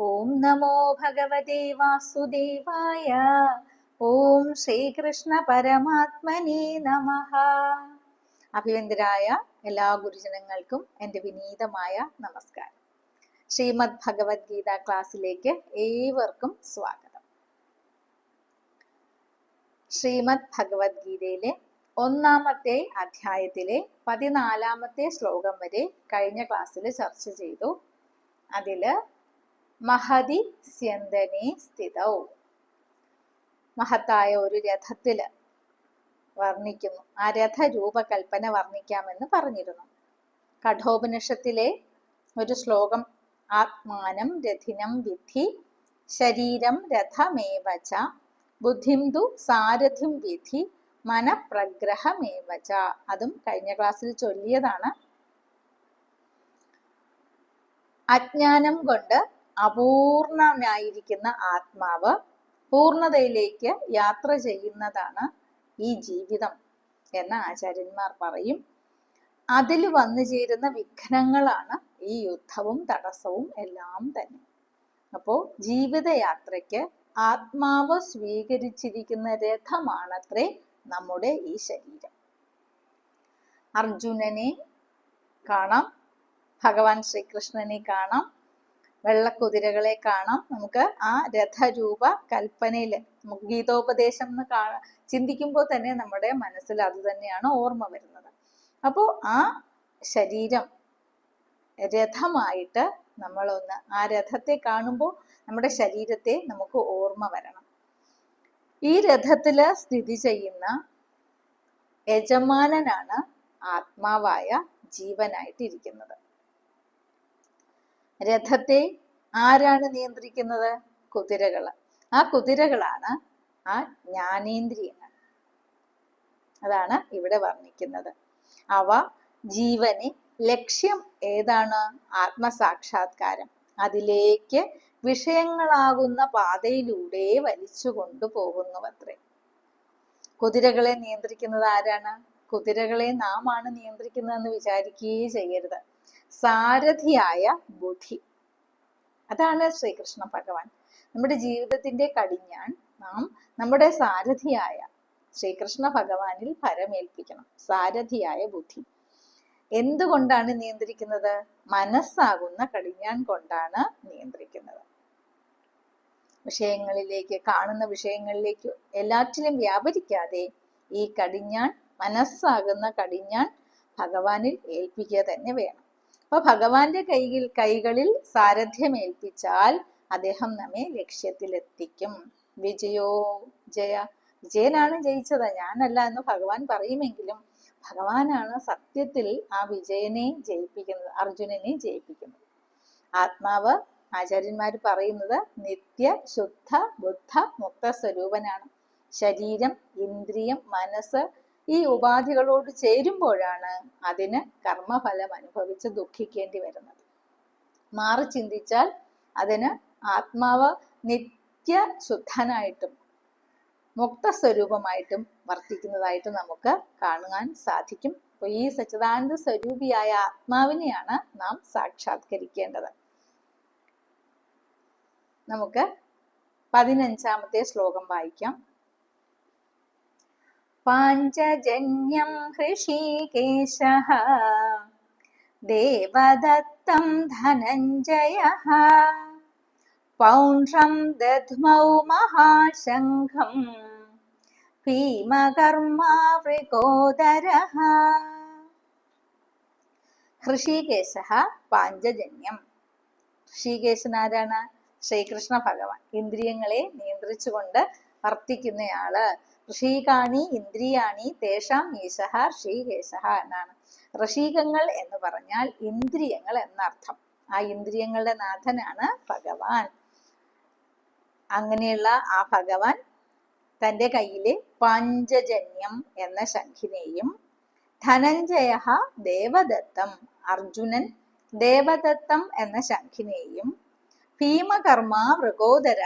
ഓം നമോ ഭഗവതേ വാസുദേവായ. ഓം ശ്രീകൃഷ്ണ പരമാത്മനേ നമ. അഭിവന്ദരായ എല്ലാ ഗുരുജനങ്ങൾക്കും എന്റെ വിനീതമായ നമസ്കാരം. ശ്രീമദ് ഭഗവത്ഗീത ക്ലാസ്സിലേക്ക് ഏവർക്കും സ്വാഗതം. ശ്രീമദ് ഭഗവത്ഗീതയിലെ ഒന്നാമത്തെ അധ്യായത്തിലെ പതിനാലാമത്തെ ശ്ലോകം വരെ കഴിഞ്ഞ ക്ലാസ്സിൽ ചർച്ച ചെയ്തു. അതിൽ മഹതി സ്യന്തനെ സ്ഥിതൗ. മഹത്തായ ഒരു രഥത്തിൽ വർണിക്കുന്നു. ആ രഥ രൂപകൽപ്പന വർണിക്കാമെന്ന് പറഞ്ഞിരുന്നു. കഠോപനിഷത്തിലെ ഒരു ശ്ലോകം ആത്മാനം രഥിനം വിധി ശരീരം രഥമേവച ബുദ്ധിം തു സാരഥിം വിധി മനപ്രഗ്രഹമേവച. അതും കഴിഞ്ഞ ക്ലാസ്സിൽ ചൊല്ലിയതാണ്. അജ്ഞാനം കൊണ്ട് അപൂർണനായിരിക്കുന്ന ആത്മാവ് പൂർണതയിലേക്ക് യാത്ര ചെയ്യുന്നതാണ് ഈ ജീവിതം എന്ന് ആചാര്യന്മാർ പറയും. അതിൽ വന്നു ചേരുന്ന വിഘ്നങ്ങളാണ് ഈ യുദ്ധവും തടസ്സവും എല്ലാം തന്നെ. അപ്പോൾ ജീവിതയാത്രയ്ക്ക് ആത്മാവ് സ്വീകരിച്ചിരിക്കുന്ന രഥമാണത്രേ നമ്മുടെ ഈ ശരീരം. അർജുനനെ കാണാം ഭഗവാൻ ശ്രീകൃഷ്ണനെ കാണാം വെള്ളക്കുതിരകളെ കാണാം. നമുക്ക് ആ രഥരൂപ കൽപ്പനയിൽ നമുക്ക് ഗീതോപദേശം എന്ന് കാ ചിന്തിക്കുമ്പോൾ തന്നെ നമ്മുടെ മനസ്സിൽ അത് തന്നെയാണ് ഓർമ്മ വരുന്നത്. അപ്പോൾ ആ ശരീരം രഥമായിട്ട് നമ്മളൊന്ന് ആ രഥത്തെ കാണുമ്പോൾ നമ്മുടെ ശരീരത്തെ നമുക്ക് ഓർമ്മ വരണം. ഈ രഥത്തിൽ സ്ഥിതി ചെയ്യുന്ന യജമാനനാണ് ആത്മാവായ ജീവനായിട്ടിരിക്കുന്നത്. രഥത്തെ ആരാണ് നിയന്ത്രിക്കുന്നത്? കുതിരകൾ ആ കുതിരകളാണ് ആ ജ്ഞാനേന്ദ്രിയങ്ങൾ. അതാണ് ഇവിടെ വർണിക്കുന്നത്. അവ ജീവനെ ലക്ഷ്യം ഏതാണ്? ആത്മസാക്ഷാത്കാരം. അതിലേക്ക് വിഷയങ്ങളാകുന്ന പാതയിലൂടെ വലിച്ചു കൊണ്ടുപോകുന്നു അത്രേ കുതിരകളെ നിയന്ത്രിക്കുന്നത് ആരാണ്? കുതിരകളെ നാം ആണ് നിയന്ത്രിക്കുന്നതെന്ന് വിചാരിക്കുകയേ ചെയ്യരുത്. സാരഥിയായ ബുദ്ധി. അതാണ് ശ്രീകൃഷ്ണ ഭഗവാൻ. നമ്മുടെ ജീവിതത്തിന്റെ കടിഞ്ഞാൻ നാം നമ്മുടെ സാരഥിയായ ശ്രീകൃഷ്ണ ഭഗവാനിൽ പരമേൽപ്പിക്കണം സാരഥിയായ ബുദ്ധി. എന്തുകൊണ്ടാണ് നിയന്ത്രിക്കുന്നത്? മനസ്സാകുന്ന കടിഞ്ഞാൻ കൊണ്ടാണ് നിയന്ത്രിക്കുന്നത്. വിഷയങ്ങളിലേക്ക് കാണുന്ന വിഷയങ്ങളിലേക്ക് എല്ലാറ്റിലും വ്യാപരിക്കാതെ ഈ കടിഞ്ഞാൻ മനസ്സാകുന്ന കടിഞ്ഞാൻ ഭഗവാനിൽ ഏൽപ്പിക്കുക തന്നെ വേണം. അപ്പൊ ഭഗവാന്റെ കൈയിൽ കൈകളിൽ സാരഥ്യം ഏൽപ്പിച്ചാൽ അദ്ദേഹം നമ്മെ ലക്ഷ്യത്തിലെത്തിക്കും. വിജയോ ജയ. വിജയനാണ് ജയിച്ചത്. ഞാനല്ല എന്ന് ഭഗവാൻ പറയുമെങ്കിലും ഭഗവാനാണ് സത്യത്തിൽ ആ വിജയനെ ജയിപ്പിക്കുന്നത് അർജുനനെ ജയിപ്പിക്കുന്നത്. ആത്മാവ് ആചാര്യന്മാർ പറയുന്നത് നിത്യ ശുദ്ധ ബുദ്ധ മുക്ത സ്വരൂപനാണ് ശരീരം ഇന്ദ്രിയം മനസ്സ് ഈ ഉപാധികളോട് ചേരുമ്പോഴാണ് അതിന് കർമ്മഫലം അനുഭവിച്ച് ദുഃഖിക്കേണ്ടി വരുന്നത്. മാറി ചിന്തിച്ചാൽ അതിന് ആത്മാവ് നിത്യ ശുദ്ധനായിട്ടും മുക്തസ്വരൂപമായിട്ടും വർത്തിക്കുന്നതായിട്ട് നമുക്ക് കാണുവാൻ സാധിക്കും. അപ്പോൾ ഈ സച്ചിദാനന്ദ സ്വരൂപിയായ ആത്മാവിനെയാണ് നാം സാക്ഷാത്കരിക്കേണ്ടത്. നമുക്ക് പതിനഞ്ചാമത്തെ ശ്ലോകം വായിക്കാം. പാഞ്ചജന്യം ഹൃഷികേശ. ദേവദത്തം ധനഞ്ജയ. പൗണ്ഡ്രം ദധ്മൗ മഹാശംഖം. ഭീമകർമാവൃകോദര ഋഷികേശ പാഞ്ചജന്യം. ഋഷികേശൻ ആരാണ് ശ്രീകൃഷ്ണ ഭഗവാൻ ഇന്ദ്രിയങ്ങളെ നിയന്ത്രിച്ചുകൊണ്ട് വർത്തിക്കുന്നയാൾ ഋഷീകാണി ഇന്ദ്രിയാണി തേഷാം ഈശഹ ഋഷീകേശ എന്നാണ്. ഋഷീകങ്ങൾ എന്ന് പറഞ്ഞാൽ ഇന്ദ്രിയങ്ങൾ എന്നർത്ഥം. ആ ഇന്ദ്രിയങ്ങളുടെ നാഥനാണ് ഭഗവാൻ. അങ്ങനെയുള്ള ആ ഭഗവാൻ തന്റെ കയ്യിലെ പഞ്ചജന്യം എന്ന ശംഖിനെയും ധനഞ്ജയ ദേവദത്തം അർജുനൻ ദേവദത്തം എന്ന ശംഖിനെയും ഭീമകർമ്മ വൃഗോദര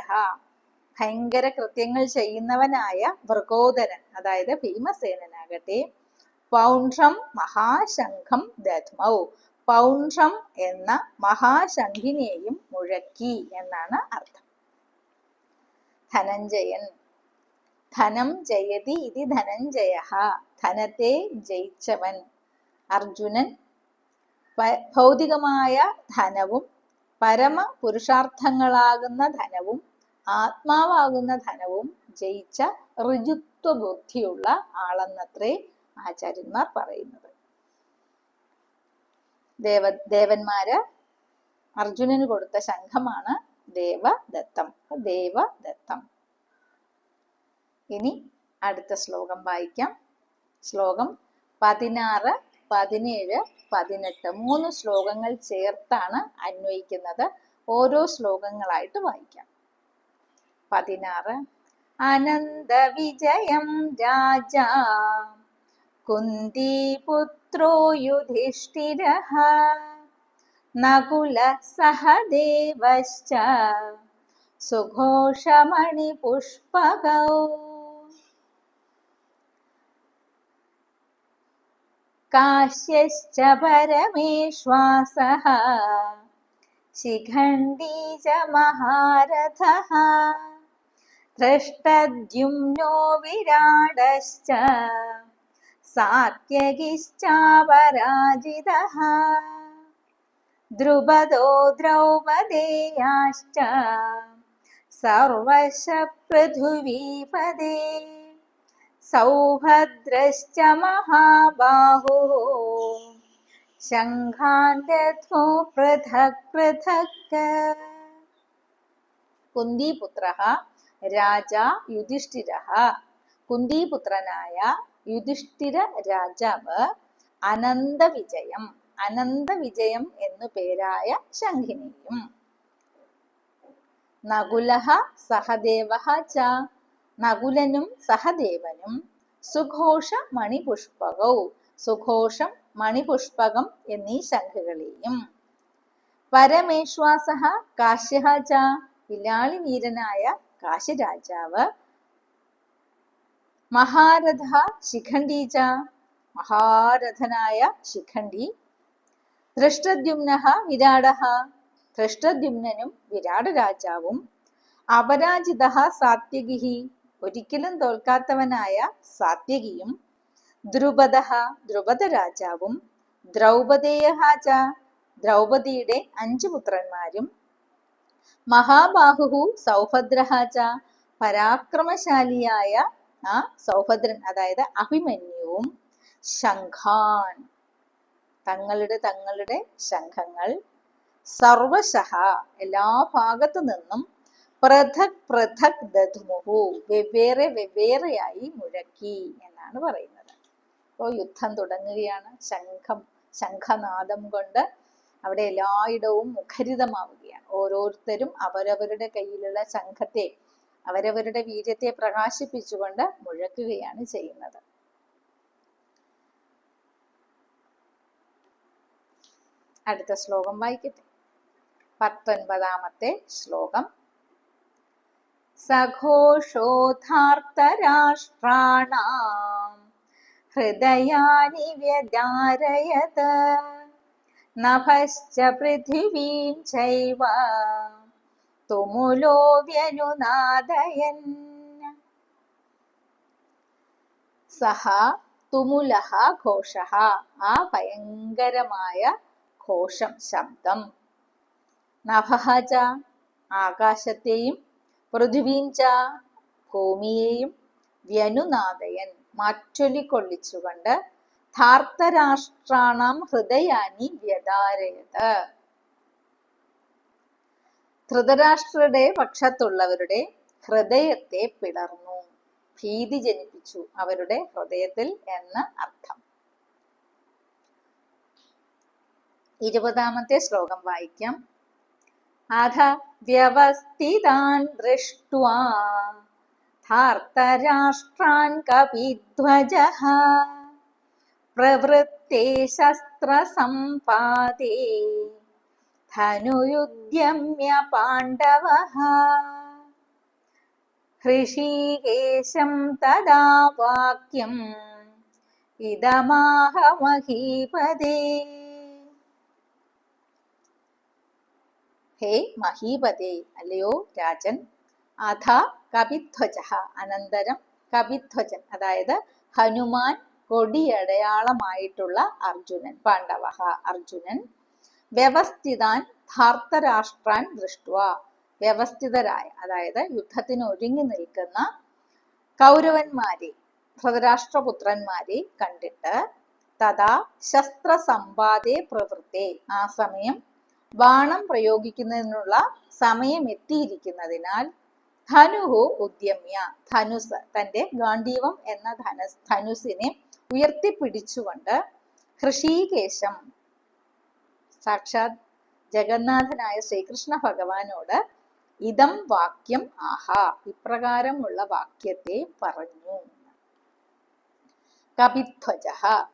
ഭയങ്കര കൃത്യങ്ങൾ ചെയ്യുന്നവനായ വൃഗോദരൻ അതായത് ഭീമസേനനാകട്ടെ. പൗണ്ട്രം മഹാശംഖം ദധ്മൗ. പൗണ്ട്രം എന്ന മഹാശംഖിനെയും മുഴക്കി എന്നാണ് അർത്ഥം. ധനഞ്ജയൻ. ധനം ജയതി ഇതി ധനഞ്ജയ ധനത്തെ ജയിച്ചവൻ അർജുനൻ. ഭൗതികമായ ധനവും പരമ പുരുഷാർത്ഥങ്ങളാകുന്ന ധനവും ആത്മാവാകുന്ന ധനവും ജയിച്ച ഋജുത്വ ബുദ്ധിയുള്ള ആളെന്നത്രേ ആചാര്യന്മാർ പറയുന്നത്. ദേവ ദേവന്മാര് അർജുനന് കൊടുത്ത ശംഖമാണ് ദേവദത്തം. ദേവദത്തം. ഇനി അടുത്ത ശ്ലോകം വായിക്കാം. ശ്ലോകം പതിനാറ് പതിനേഴ് പതിനെട്ട് മൂന്ന് ശ്ലോകങ്ങൾ ചേർത്താണ് അന്വയിക്കുന്നത്. ഓരോ ശ്ലോകങ്ങളായിട്ട് വായിക്കാം. പതിനാറ് അനന്ത വിജയം രാജ കുന്തിപുത്രോ യുധിഷ്ഠിര നകുല സഹദേവശ്ച സുഘോഷമണിപുഷ്പകൗ काश्यश्च परमेश्वासः शिखण्डी च महारथः हृष्टद्युम्नो विराडश्च सात्यगिश्चापराजितः द्रुपदो द्रौपदेयाश्च सर्वश पृथुवीपदे सौभद्रश्च महाबाहुः शङ्घान् दध्मो पृथक् पृथक् कुन्दिपुत्रः രാജ യുധിഷ്ഠിര. കുന്തിപുത്രനായ യുധിഷ്ഠിര രാജാവ് അനന്ത വിജയം അനന്ത വിജയം എന്നു പേരായ ശംഖിനിയും. നകുലഹ സഹദേവ ച. നകുലനും സഹദേവനും സുഘോഷ മണിപുഷ്പകൗ സുഘോഷം മണിപുഷ്പകം എന്നീ ശംഖുകളെയും. പരമേശ്വാസ കാശ്യ ച. വിലാളി വീരനായ കാശിരാജാവ് മഹാരഥ ശിഖണ്ഡി ച മഹാരഥനായ ശിഖണ്ഡി. ധൃഷ്ടദ്യുമ്ന വിരാട ധൃഷ്ടദ്യുമ്നും വിരാട രാജാവും അപരാജിത സാത്യകിഹി ഒരിക്കലും തോൽക്കാത്തവനായ സാത്യകിയും. ദ്രുപദ ദ്രുപദ രാജാവും ദ്രൗപദേയ ദ്രൗപദിയുടെ അഞ്ചു പുത്രന്മാരും. മഹാബാഹു സൗഭദ്രഹാച പരാക്രമശാലിയായ ആ സൗഭദ്രൻ അതായത് അഭിമന്യുവും ശംഖാൻ. തങ്ങളുടെ തങ്ങളുടെ ശംഖങ്ങൾ സർവശഹ എല്ലാ ഭാഗത്തു നിന്നും പൃഥക് പൃഥക് ദധുമുഹു വെവ്വേറെ വെവ്വേറെയായി മുഴക്കി എന്നാണ് പറയുന്നത്. അപ്പോൾ യുദ്ധം തുടങ്ങുകയാണ്. ശംഖം ശംഖനാദം കൊണ്ട് അവിടെ എല്ലായിടവും മുഖരിതമാവുകയാണ്. ഓരോരുത്തരും അവരവരുടെ കയ്യിലുള്ള സംഘത്തെ അവരവരുടെ വീര്യത്തെ പ്രകാശിപ്പിച്ചുകൊണ്ട് മുഴക്കുകയാണ് ചെയ്യുന്നത്. അടുത്ത ശ്ലോകം വായിക്കട്ടെ. പത്തൊൻപതാമത്തെ ശ്ലോകം. സഘോഷോധാർത്ഥരാഷ്ട്രാണ ഹൃദയാനി വ്യധാരയത്. നഭശ്ച പൃഥിവീം ചൈവ തുമുലോ വ്യനുനാദയൻ സഹ തുമുലഹ ഘോഷ ആ ഭയങ്കരമായ ഘോഷം ശബ്ദം। നഭഹച ആകാശത്തെയും പൃഥ്വീഞ്ച ഭൂമിയെയും വ്യനുനാദയൻ മാറ്റൊലിക്കൊള്ളിച്ചുകൊണ്ട് ധാർത്തരാഷ്ട്രാണാം ഹൃദയാനി വ്യതാരയത്. ധൃതരാഷ്ട്രയുടെ പക്ഷത്തുള്ളവരുടെ ഹൃദയത്തെ പിളർന്നു. ഭീതി ജനിപ്പിച്ചു അവരുടെ ഹൃദയത്തിൽ എന്ന് അർത്ഥം. ഇരുപതാമത്തെ ശ്ലോകം വായിക്കാം. അധ വ്യവസ്ഥിതാൻ ദൃഷ്ട്വാ. കവിധ്വജ പ്രവൃത്തെ ശസ്ത്രസമ്പാദേ. ധനുയുദ്യമ്യ പാണ്ഡവ. ഹൃഷീകേശം തദാ വാക്യം. ഇതമാഹ മഹീപതേ. ഹേ മഹീപദേ അല്ലയോ രാജൻ. അഥ കവിധ്വജ. അനന്തരം കവിധ്വജൻ അതായത് ഹനുമാൻ കൊടിയടയാളമായിട്ടുള്ള അർജുനൻ പാണ്ഡവ അർജുനൻ. വ്യവസ്ഥിതാൻ ധാർത്തരാഷ്ട്രാൻ ദൃഷ്ടുവ. വ്യവസ്ഥിതരായ അതായത് യുദ്ധത്തിന് ഒരുങ്ങി നിൽക്കുന്ന കൗരവന്മാരെ ധൃതരാഷ്ട്രപുത്രന്മാരെ കണ്ടിട്ട് തഥാ ശസ്ത്രസമ്പാദേ പ്രവൃത്തെ. ആ സമയം ബാണം പ്രയോഗിക്കുന്നതിനുള്ള സമയം എത്തിയിരിക്കുന്നതിനാൽ ധനുഹു ഉദ്യമ്യ. ധനുസ് തന്റെ ഗാന്ധീവം എന്ന ധനസ് ധനുസിനെ ഉയർത്തിപ്പിടിച്ചുകൊണ്ട് ഹൃഷീകേശം സാക്ഷാത് ജഗന്നാഥനായ ശ്രീകൃഷ്ണ ഭഗവാനോട് ഇതം വാക്യം ആഹാ ഇപ്രകാരമുള്ള വാക്യത്തെ പറഞ്ഞു കവിധ്വജ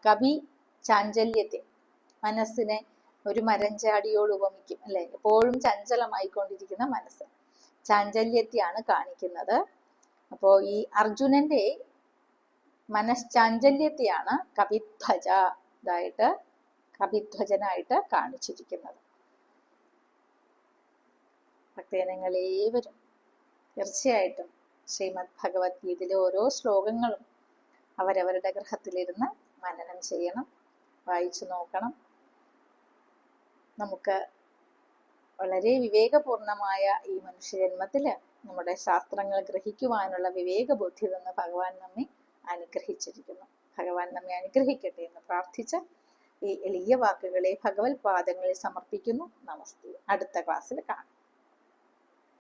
കവി ചാഞ്ചല്യത്തെ മനസ്സിനെ ഒരു മരഞ്ചാടിയോട് ഉപമിക്കും അല്ലെ? എപ്പോഴും ചഞ്ചലമായിക്കൊണ്ടിരിക്കുന്ന മനസ്സ്. ചാഞ്ചല്യത്തെയാണ് കാണിക്കുന്നത്. അപ്പോ ഈ അർജുനന്റെ മനഃചാഞ്ചല്യത്തെയാണ് കവിധ്വജ ഇതായിട്ട് കവിധ്വജനായിട്ട് കാണിച്ചിരിക്കുന്നത്. ഭക്തജനങ്ങൾ ഏവരും തീർച്ചയായിട്ടും ശ്രീമദ് ഭഗവത്ഗീതയിലെ ഓരോ ശ്ലോകങ്ങളും അവരവരുടെ ഗൃഹത്തിലിരുന്ന് മനനം ചെയ്യണം വായിച്ചു നോക്കണം. നമുക്ക് വളരെ വിവേകപൂർണമായ ഈ മനുഷ്യജന്മത്തിൽ നമ്മുടെ ശാസ്ത്രങ്ങൾ ഗ്രഹിക്കുവാനുള്ള വിവേകബുദ്ധി തന്ന് ഭഗവാൻ നമ്മെ അനുഗ്രഹിച്ചിരിക്കുന്നു. ഭഗവാൻ നമ്മെ അനുഗ്രഹിക്കട്ടെ എന്ന് പ്രാർത്ഥിച്ച ഈ എളിയ വാക്കുകളെ ഭഗവത് പാദങ്ങളിൽ സമർപ്പിക്കുന്നു. നമസ്തേ. അടുത്ത ക്ലാസ്സിൽ കാണാം.